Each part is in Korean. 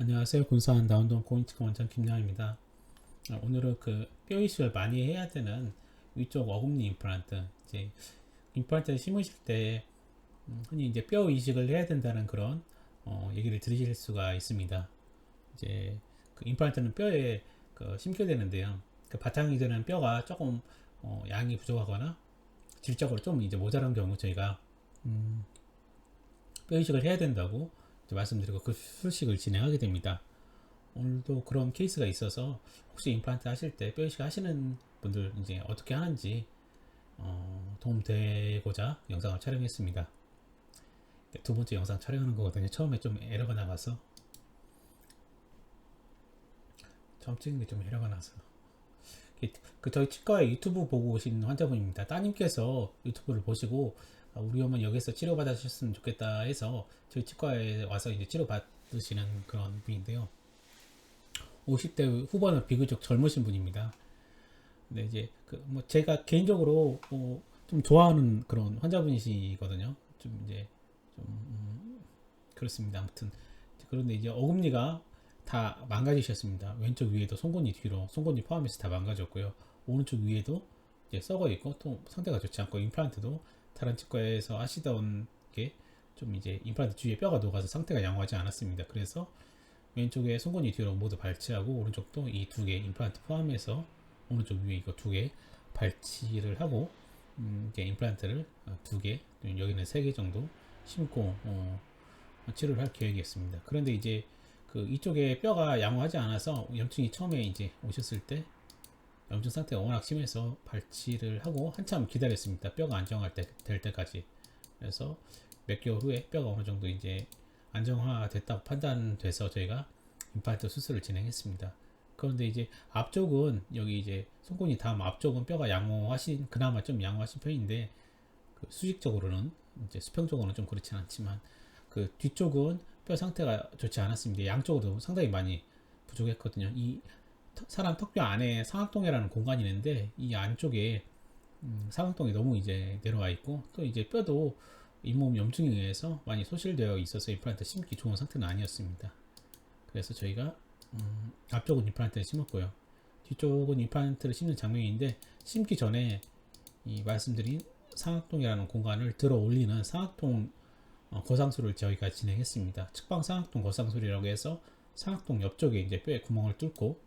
안녕하세요. 군사한 다운동 고인치과 원장 김양입니다. 아, 오늘은 그 뼈 이식을 많이 해야 되는 위쪽 어금니 임플란트, 이제 임플란트를 심으실 때 음, 흔히 이제 뼈 이식을 해야 된다는 그런 어, 얘기를 들으실 수가 있습니다. 이제 그 임플란트는 뼈에 그 심게 되는데요. 그 바탕이 되는 뼈가 조금 어, 양이 부족하거나 질적으로 좀 이제 모자란 경우 저희가 음, 뼈 이식을 해야 된다고 말씀드리고 그 수술식을 진행하게 됩니다. 오늘도 그런 케이스가 있어서 혹시 임플란트 하실 때 뼈 이식 하시는 분들 이제 어떻게 하는지 어, 도움되고자 영상을 촬영했습니다. 네, 두 번째 영상 촬영하는 거거든요. 처음에 좀 에러가 나가서 처음 찍은 게 좀 에러가 나서 그- 그 저희 치과에 유튜브 보고 오신 환자분입니다. 따님께서 유튜브를 보시고 아, 우리 어머니 여기서 치료 받으셨으면 좋겠다 해서 저희 치과에 와서 이제 치료 받으시는 그런 분인데요. 50대 후반은 비교적 젊으신 분입니다. 근데 이제 그 뭐 제가 개인적으로 어, 좀 좋아하는 그런 환자분이시거든요. 좀 이제 좀 음, 그렇습니다. 아무튼 그런데 이제 어금니가 다 망가지셨습니다. 왼쪽 위에도 송곳니 뒤로 송곳니 포함해서 다 망가졌고요. 오른쪽 위에도 이제 썩어 있고 또 상태가 좋지 않고 임플란트도 다른 치과에서 하시던 게 좀 이제 임플란트 주위에 뼈가 녹아서 상태가 양호하지 않았습니다. 그래서 왼쪽에 송곳니 뒤로 모두 발치하고 오른쪽도 이 두 개 임플란트 포함해서 오른쪽 위에 이거 두 개 발치를 하고 음, 이제 임플란트를 어, 두 개, 여기는 세 개 정도 심고 어, 치료를 할 계획이었습니다. 그런데 이제 그 이쪽에 뼈가 양호하지 않아서 염증이 처음에 이제 오셨을 때 염증 상태가 워낙 심해서 발치를 하고 한참 기다렸습니다. 뼈가 안정할 때, 될 때까지. 그래서 몇 개월 후에 뼈가 어느 정도 이제 안정화됐다고 판단돼서 저희가 임플란트 수술을 진행했습니다. 그런데 이제 앞쪽은 여기 이제 손꼬니 다음 앞쪽은 뼈가 양호하신 그나마 좀 양호하신 편인데 그 수직적으로는 이제 수평적으로는 좀 그렇진 않지만 그 뒤쪽은 뼈 상태가 좋지 않았습니다. 양쪽으로 상당히 많이 부족했거든요. 이 턱- 사람 턱뼈 안에 상악동이라는 공간이 있는데 이 안쪽에 음, 상악동이 너무 이제 내려와 있고 또 이제 뼈도 잇몸 염증에 의해서 많이 소실되어 있어서 임플란트 심기 좋은 상태는 아니었습니다. 그래서 저희가 음, 앞쪽은 임플란트를 심었고요. 뒤쪽은 임플란트를 심는 장면인데 심기 전에 이 말씀드린 상악동이라는 공간을 들어 올리는 상악동 어, 거상술을 저희가 진행했습니다. 측방 상악동 거상술이라고 해서 상악동 옆쪽에 이제 뼈에 구멍을 뚫고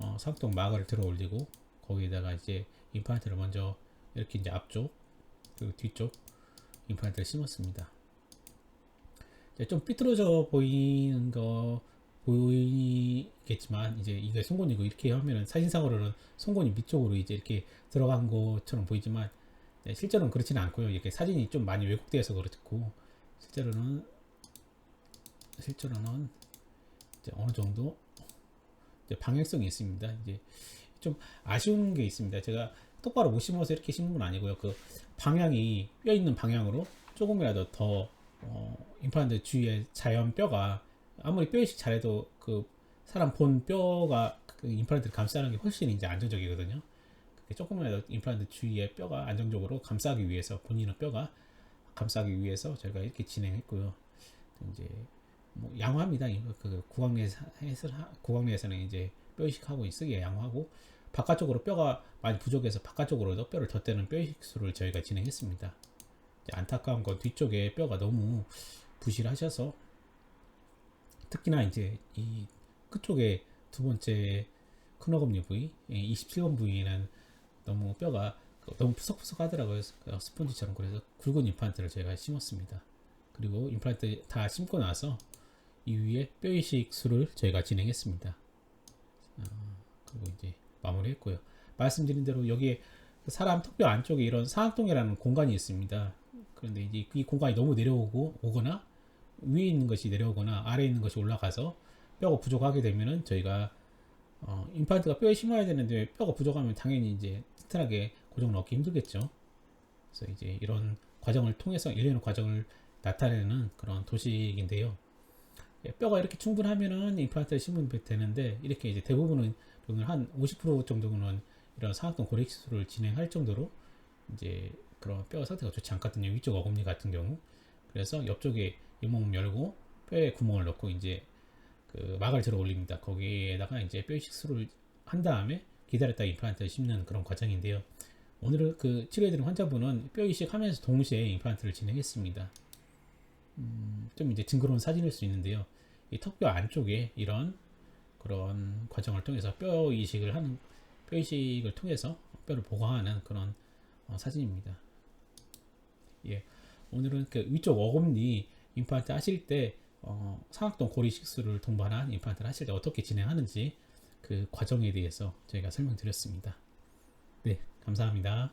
어, 상악동 마거를 들어 올리고 거기에다가 이제 임플란트를 먼저 이렇게 이제 앞쪽 그리고 뒤쪽 임플란트를 심었습니다. 좀 삐뚤어져 보이는 거 보이겠지만 이제 이게 송곳니고 이렇게 하면은 사진상으로는 송곳니 밑쪽으로 이제 이렇게 들어간 것처럼 보이지만 네, 실제로는 그렇지는 않고요. 이렇게 사진이 좀 많이 왜곡되어서 그렇고 실제로는 실제로는 어느 정도 방향성이 있습니다. 이제 좀 아쉬운 게 있습니다. 제가 똑바로 못 심어서 이렇게 심는 건 아니고요. 그 방향이 뼈 있는 방향으로 조금이라도 더 어, 임플란트 주위에 자연 뼈가 아무리 뼈 이식 잘해도 그 사람 본 뼈가 그 임플란트를 감싸는 게 훨씬 이제 안정적이거든요. 조금이라도 임플란트 주위에 뼈가 안정적으로 감싸기 위해서 본인의 뼈가 감싸기 위해서 저희가 이렇게 진행했고요. 이제 뭐. 이거 그 구강내에서 구강내에서는 이제 뼈 이식하고 쓰기에 양호하고 바깥쪽으로 뼈가 많이 부족해서 바깥쪽으로도 뼈를 덧대는 뼈 이식술을 저희가 진행했습니다. 안타까운 건 뒤쪽에 뼈가 너무 부실하셔서 특히나 이제 이 끝쪽에 두 번째 큰 어금니 부위, 27번 부위는 너무 뼈가 너무 푸석푸석 하더라고요. 스펀지처럼 그래서 굵은 임플란트를 저희가 심었습니다. 그리고 임플란트 다 심고 나서 이 위에 뼈 이식술을 저희가 진행했습니다. 어, 그리고 이제 마무리했고요. 말씀드린 대로 여기에 사람 턱뼈 안쪽에 이런 상악동이라는 공간이 있습니다. 그런데 이제 이 공간이 너무 내려오고 오거나 위에 있는 것이 내려오거나 아래에 있는 것이 올라가서 뼈가 부족하게 되면은 저희가 어, 임플란트가 뼈에 심어야 되는데 뼈가 부족하면 당연히 이제 튼튼하게 고정을 얻기 힘들겠죠. 그래서 이제 이런 과정을 통해서 일련의 과정을 나타내는 그런 도식인데요. 예, 뼈가 이렇게 충분하면은 임플란트를 심으면 되는데 이렇게 이제 대부분은 오늘 한50% 정도는 이런 상악동 고래 시술을 진행할 정도로 이제 그런 뼈 상태가 좋지 않거든요. 위쪽 어금니 같은 경우. 그래서 옆쪽에 잇몸 열고 뼈에 구멍을 넣고 이제 그 막을 들어 올립니다. 거기에다가 이제 뼈 이식술을 한 다음에 기다렸다 임플란트를 심는 그런 과정인데요. 오늘은 그 치료해드린 환자분은 뼈 이식하면서 동시에 임플란트를 진행했습니다. 음, 좀 이제 징그러운 사진일 수 있는데요. 이 턱뼈 안쪽에 이런 그런 과정을 통해서 뼈 이식을 하는 뼈 이식을 통해서 뼈를 보강하는 그런 어, 사진입니다. 예, 오늘은 그 위쪽 어금니 임플란트 하실 때 어, 상악동 고리 식수를 동반한 임플란트를 하실 때 어떻게 진행하는지 그 과정에 대해서 저희가 설명드렸습니다. 네, 감사합니다.